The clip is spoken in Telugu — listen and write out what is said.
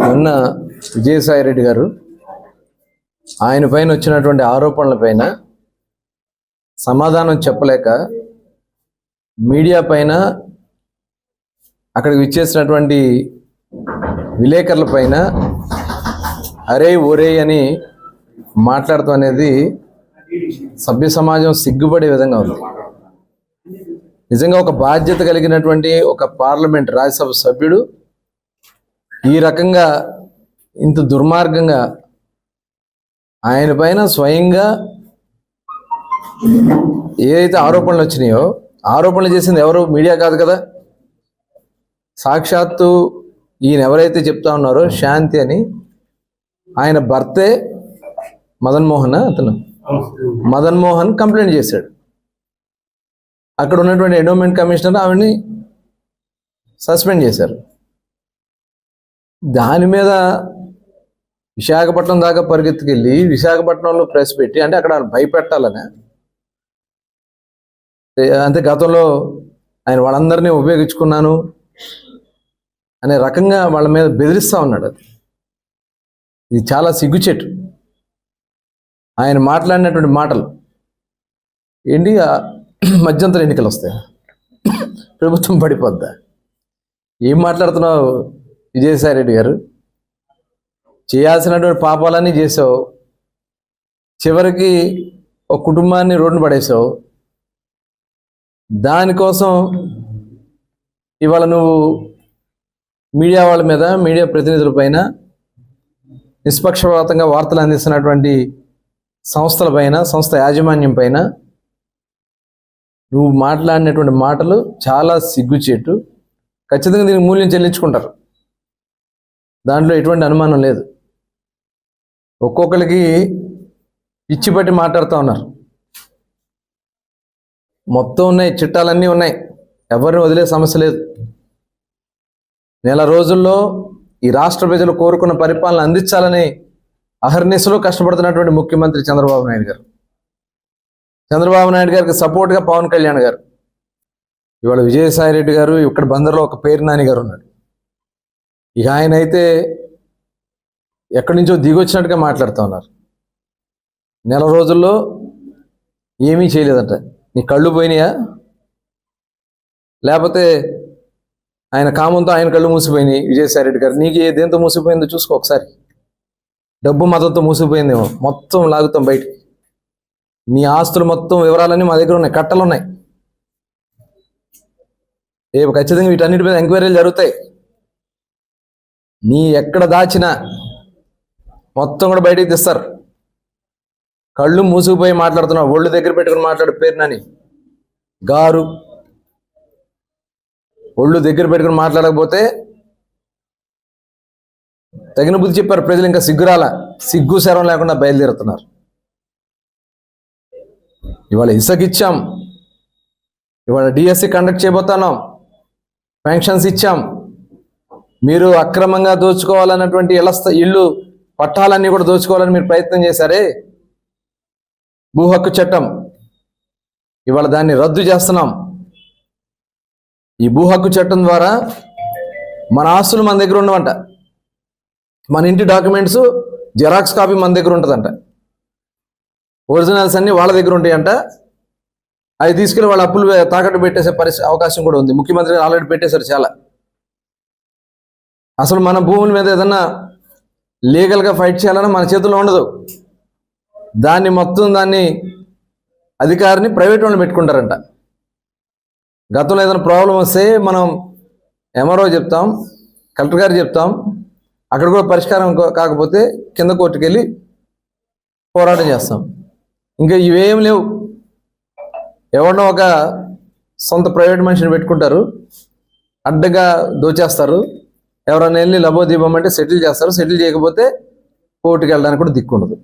మొన్న విజయసాయి రెడ్డి గారు ఆయన పైన వచ్చినటువంటి ఆరోపణల పైన సమాధానం చెప్పలేక మీడియా పైన అక్కడికి విచ్చేసినటువంటి విలేకరుల పైన అరే ఒరే అని మాట్లాడటం అనేది సభ్య సమాజం సిగ్గుపడే విధంగా ఉంది. నిజంగా ఒక బాధ్యత కలిగినటువంటి ఒక పార్లమెంట్ రాజ్యసభ సభ్యుడు ఈ రకంగా ఇంత దుర్మార్గంగా ఆయన పైన స్వయంగా ఏదైతే ఆరోపణలు వచ్చినాయో ఆరోపణలు చేసింది ఎవరు? మీడియా కాదు కదా. సాక్షాత్తు ఈయన ఎవరైతే చెప్తా ఉన్నారో శాంతి అని ఆయన భర్తే మదన్ మోహన్ అతను. మదన్ మోహన్ కంప్లైంట్ చేశాడు. అక్కడ ఉన్నటువంటి ఎండోమెంట్ కమిషనర్ ఆవిడని సస్పెండ్ చేశారు. దాని మీద విశాఖపట్నం దాకా పరిగెత్తుకెళ్ళి విశాఖపట్నంలో ప్రెస్ పెట్టి అంటే అక్కడ వాళ్ళని భయపెట్టాలనే అంతే గతంలో ఆయన వాళ్ళందరినీ ఉపయోగించుకున్నాను అనే రకంగా వాళ్ళ మీద బెదిరిస్తూ ఉన్నాడు అది. ఇది చాలా సిగ్గుచెట్టు. ఆయన మాట్లాడినటువంటి మాటలు ఏంటి? మధ్యంతర ఎన్నికలు వస్తాయి ప్రభుత్వం పడిపోద్దా? ఏం మాట్లాడుతున్నావు? విజయసాయి రెడ్డి గారు చేయాల్సినటువంటి పాపాలన్నీ చేసావు చివరికి ఒక కుటుంబాన్ని రోడ్డున పడేసావు. దానికోసం ఇవాళ నువ్వు మీడియా వాళ్ళ మీద మీడియా ప్రతినిధుల పైన నిష్పక్షపాతంగా వార్తలు అందిస్తున్నటువంటి సంస్థల పైన సంస్థ యాజమాన్యం పైన నువ్వు మాట్లాడినటువంటి మాటలు చాలా సిగ్గుచేటు. ఖచ్చితంగా దీనికి మూల్యం చెల్లించుకుంటారు. దాంట్లో ఎటువంటి అనుమానం లేదు. ఒక్కొక్కరికి పిచ్చి పట్టి మాట్లాడుతూ ఉన్నారు. మొత్తం ఉన్నాయి చిట్టాలన్నీ ఉన్నాయి. ఎవరిని వదిలే సమస్య లేదు. నెల రోజుల్లో ఈ రాష్ట్ర ప్రజలు కోరుకున్న పరిపాలన అందించాలని అహర్నిశలో కష్టపడుతున్నటువంటి ముఖ్యమంత్రి చంద్రబాబు నాయుడు గారు. చంద్రబాబు నాయుడు గారికి సపోర్ట్గా పవన్ కళ్యాణ్ గారు. ఇవాళ విజయసాయి రెడ్డి గారు ఇక్కడ బందర్లో ఒక పేరు నాని గారు ఉన్నాడు ఇక ఆయన అయితే ఎక్కడి నుంచో దిగొచ్చినట్టుగా మాట్లాడుతూ ఉన్నారు. నెల రోజుల్లో ఏమీ చేయలేదంట. నీ కళ్ళు పోయినాయా? లేకపోతే ఆయన కామంతో ఆయన కళ్ళు మూసిపోయినాయి విజయసాయి రెడ్డి గారు. నీకు ఏ దేంతో మూసిపోయిందో చూసుకో ఒకసారి. డబ్బు మతంతో మూసిపోయిందేమో. మొత్తం లాగుతాం బయటికి. నీ ఆస్తులు మొత్తం వివరాలన్నీ మా దగ్గర ఉన్నాయి. కట్టలు ఉన్నాయి. రేపు ఖచ్చితంగా వీటన్నిటి మీద ఎంక్వైరీలు జరుగుతాయి. నీ ఎక్కడ దాచినా మొత్తం కూడా బయటికి తెస్తారు. కళ్ళు మూసుకుపోయి మాట్లాడుతున్నావు. ఒళ్ళు దగ్గర పెట్టుకుని మాట్లాడు పేరు నాని. గారు. ఒళ్ళు దగ్గర పెట్టుకుని మాట్లాడకపోతే తగిన బుద్ధి చెప్పారు. ప్రజలు ఇంకా సిగ్గురాల సిగ్గు శరం లేకుండా బయలుదేరుతున్నారు. ఇవాళ ఇసకిచ్చాం. ఇవాళ డిఎస్సి కండక్ట్ చేయబోతున్నాం. పెన్షన్స్ ఇచ్చాం. మీరు అక్రమంగా దోచుకోవాలన్నటువంటి ఇళ్ళ ఇల్లు పట్టాలన్నీ కూడా దోచుకోవాలని మీరు ప్రయత్నం చేశారే? భూ హక్కు చట్టం. ఇవాళ దాన్ని రద్దు చేస్తున్నాం. ఈ భూ హక్కు చట్టం ద్వారా మన ఆస్తులు మన దగ్గర ఉండవంట. మన ఇంటి డాక్యుమెంట్స్ జెరాక్స్ కాపీ మన దగ్గర ఉంటుందంట. ఒరిజినల్స్ అన్నీ వాళ్ళ దగ్గర ఉంటాయంట. అవి తీసుకెళ్ళి వాళ్ళ అప్పులు తాకట్టు పెట్టేసే పరిస్థితి అవకాశం కూడా ఉంది. ముఖ్యమంత్రి ఆల్రెడీ పెట్టేశారు చాలా. అసలు మన భూముల మీద ఏదన్నా లీగల్గా ఫైట్ చేయాలన్నా మన చేతుల్లో ఉండదు. దాన్ని మొత్తం దాన్ని అధికారిని ప్రైవేట్ వాళ్ళు పెట్టుకుంటారంట. గతంలో ఏదైనా ప్రాబ్లం వస్తే మనం ఎంఆర్ఓ చెప్తాం కలెక్టర్ గారు చెప్తాం అక్కడ కూడా పరిష్కారం కాకపోతే కింద కోర్టుకు వెళ్ళి పోరాటం చేస్తాం. ఇంకా ఇవేం లేవు. ఎవరినో ఒక సొంత ప్రైవేట్ మనిషిని పెట్టుకుంటారు అడ్డగా దోచేస్తారు. ఎవరైనా వెళ్ళి లబోదీపం అంటే సెటిల్ చేస్తారు. సెటిల్ చేయకపోతే కోర్టుకి వెళ్ళడానికి కూడా దిక్కుండదు.